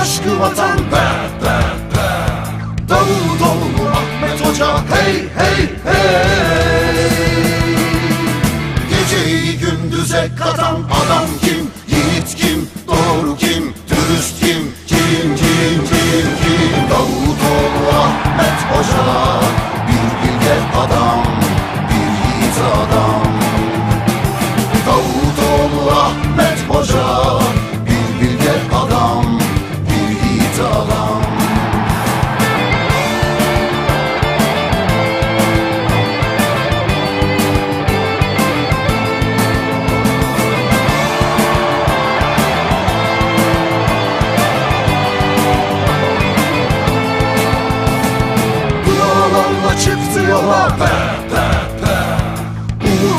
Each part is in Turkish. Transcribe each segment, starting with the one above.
aşkı vatan be be be Davutoğlu Ahmet Hoca hey hey hey Geceyi gündüze katan adam kim? Yiğit kim? Doğru kim? Dürüst kim? Kim kim kim kim? Davutoğlu Ahmet Hoca Bir bilge adam Bir yiğit adam Davutoğlu Ahmet Hoca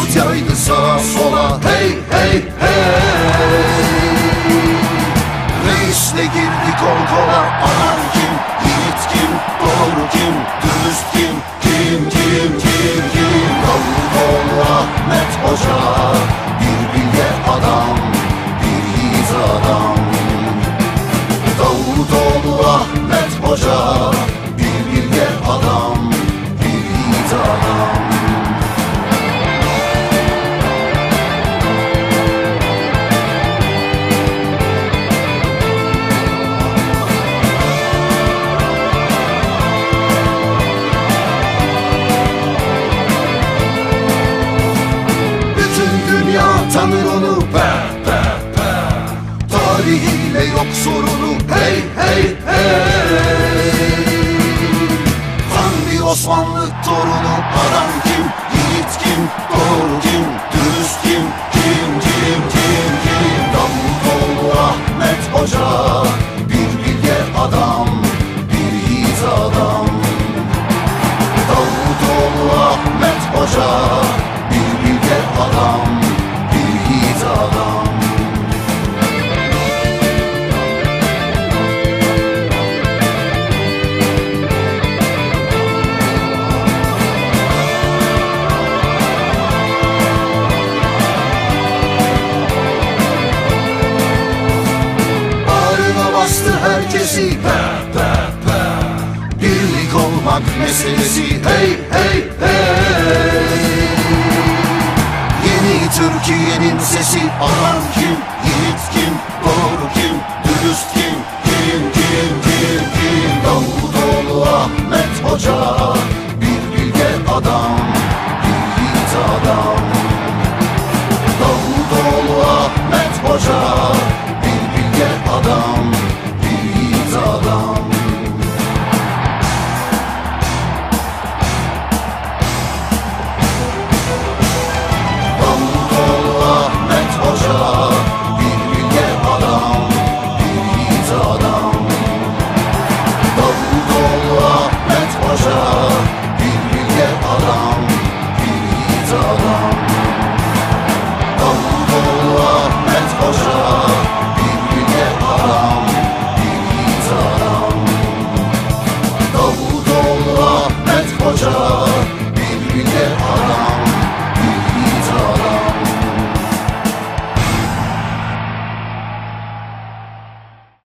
Umut yaydı sağa sola. Hey hey hey. Reisle girdi kol kola. Aman hey hey hey. Tam bir Osmanlı torunu Adam kim, yiğit kim, doğru kim, dürüst kim? Kim kim kim kim? Davutoğlu Ahmet Hoca Bir bilge adam, bir yiğit adam. Davutoğlu Ahmet Hoca bastı herkesi. Pe pe pe Birlik olmak meselesi. Hey hey hey. Yeni Türkiye'nin sesi. Adam kim, yiğit kim, doğru kim, dürüst kim? Kim kim kim kim? Davutoğlu Ahmet Hoca. Bir bilge adam, bir yiğit adam